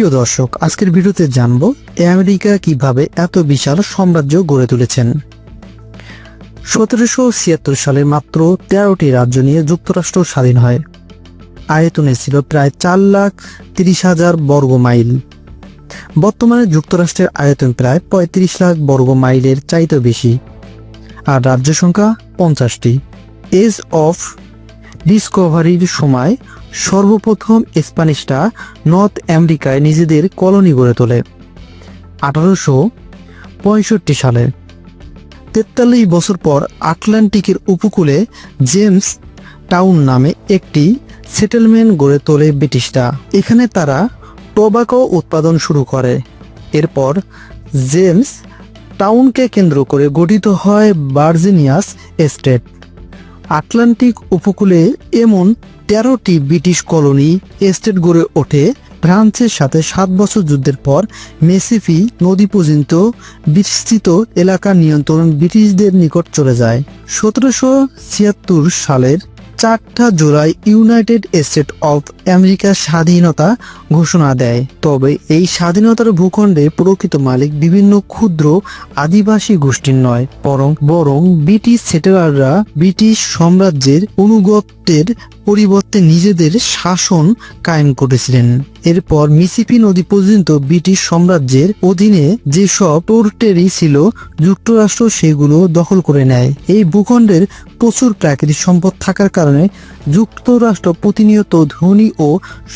প্রিয় দর্শক, আজকের ভিডিওতে জানব আমেরিকা কীভাবে এত বিশাল সাম্রাজ্য গড়ে তুলেছেন। সতেরোশো ছিয়াত্তর সালে মাত্র তেরোটি রাজ্য নিয়ে যুক্তরাষ্ট্র স্বাধীন হয়। আয়তনে ছিল প্রায় চার লাখ তিরিশ হাজার বর্গ মাইল। বর্তমানে যুক্তরাষ্ট্রের আয়তন প্রায় পঁয়ত্রিশ লাখ বর্গ মাইলের চাইতে বেশি। আর রাজ্য সংখ্যা পঞ্চাশটি। এজ অফ ডিসকভারির সময় সর্বপ্রথম স্প্যানিশরা নর্থ আমেরিকায় নিজেদের কলোনি গড়ে তোলে। আঠারোশো পঁয়ষট্টি সালে। তেতাল্লিশ বছর পর আটলান্টিকের উপকূলে জেমস টাউন নামে একটি সেটেলমেন্ট গড়ে তোলে ব্রিটিশরা। এখানে তারা টোবাকো উৎপাদন শুরু করে। এরপর জেমস টাউনকে কেন্দ্র করে গঠিত হয় ভার্জিনিয়াস এস্টেট আটলান্টিক উপকূলে এমন তেরোটি ব্রিটিশ কলোনি এস্টেট গড়ে ওঠে। ফ্রান্সের সাথে সাত বছর যুদ্ধের পর মেসিফি নদী পর্যন্ত বিস্তৃত এলাকা নিয়ন্ত্রণ ব্রিটিশদের নিকট চলে যায়। সতেরোশো ছিয়াত্তর সালের চারটা জুলাই ইউনাইটেড স্টেট অফ আমেরিকার স্বাধীনতা ঘোষণা দেয়। তবে এই স্বাধীনতার ভূখণ্ডে প্রকৃত মালিক বিভিন্ন ক্ষুদ্র আদিবাসী গোষ্ঠীর নয়, বরং বরং ব্রিটিশ সেটেলাররা ব্রিটিশ সাম্রাজ্যের অনুগত্যের পরিবর্তে নিজেদের শাসন কায়েম করেছিলেন। এরপর মিসিপি নদী পর্যন্ত ব্রিটিশ সাম্রাজ্যের অধীনে যেসব টোরটেরি ছিল, যুক্তরাষ্ট্র সেগুলো দখল করে নেয়। এই ভূখণ্ডের প্রচুর প্রাকৃতিক সম্পদ থাকার কারণে যুক্তরাষ্ট্র প্রতিনিয়ত ধনী ও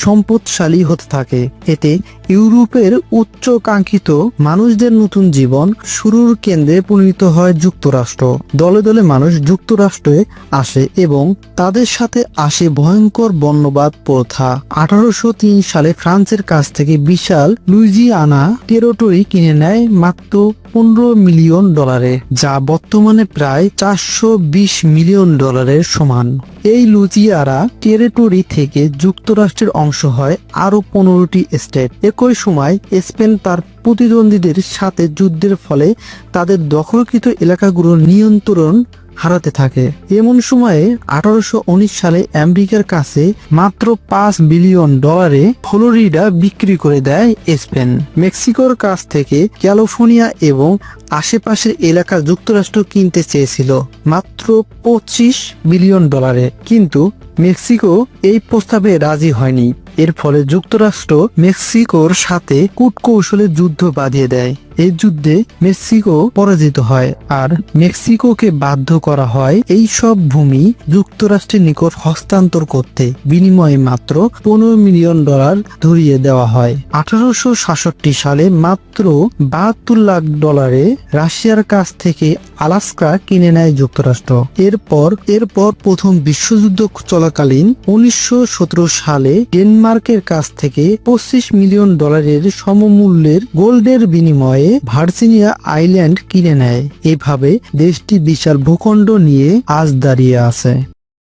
সম্পদশালী হতে থাকে। এতে ইউরোপের উচ্চ কাঙ্ক্ষিত মানুষদের নতুন জীবন শুরুর কেন্দ্রে পরিণত হয় যুক্তরাষ্ট্র। দলে দলে মানুষ যুক্তরাষ্ট্রে আসে এবং তাদের সাথে আসে ভয়ঙ্কর বর্ণবাদ প্রথা আঠারোশো তিন সালে ফ্রান্সের কাছ থেকে বিশাল লুইজিয়ানা টেরিটরি কিনে নেয় মাত্র পনেরো মিলিয়ন ডলারে, যা বর্তমানে প্রায় চারশো বিশ মিলিয়ন ডলারের সমান। এই লুজিয়ারা টেরিটরি থেকে যুক্তরাষ্ট্রের অংশ হয় আরও পনেরোটি স্টেট। একই সময় স্পেন তার প্রতিদ্বন্দ্বীদের সাথে যুদ্ধের ফলে তাদের দখলকৃত এলাকাগুলোর নিয়ন্ত্রণ হারাতে থাকে। এমন সময়ে আঠারোশো উনিশ সালে আমেরিকার কাছে মাত্র পাঁচ বিলিয়ন ডলারে ফ্লোরিডা বিক্রি করে দেয় স্পেন। মেক্সিকোর কাছ থেকে ক্যালিফোর্নিয়া এবং আশেপাশের এলাকা যুক্তরাষ্ট্র কিনতে চেয়েছিল, মাত্র পঁচিশ বিলিয়ন ডলারে। কিন্তু মেক্সিকো এই প্রস্তাবে রাজি হয়নি। এর ফলে যুক্তরাষ্ট্র মেক্সিকোর সাথে কূটকৌশলে যুদ্ধ বাঁধিয়ে দেয়। এই যুদ্ধে মেক্সিকো পরাজিত হয় আর মেক্সিকোকে বাধ্য করা হয় এই সব ভূমি যুক্তরাষ্ট্রের নিকট হস্তান্তর করতে। বিনিময়ে মাত্র পনেরো মিলিয়ন ডলার ধরিয়ে দেওয়া হয়। আঠারোশো সাতষট্টি সালে মাত্র বাহাত্তর লাখ ডলারে রাশিয়ার কাছ থেকে আলাস্কা কিনে নেয় যুক্তরাষ্ট্র। এরপর এরপর প্রথম বিশ্বযুদ্ধ চলাকালীন উনিশশো সতেরো সালে ডেনমার্কের কাছ থেকে পঁচিশ মিলিয়ন ডলারের সমমূল্যের গোল্ডের বিনিময়ে ভার্জিনিয়া আইল্যান্ড কিনে নেয়। এভাবে দেশটি বিশাল ভূখণ্ড নিয়ে আজ দাঁড়িয়ে আছে।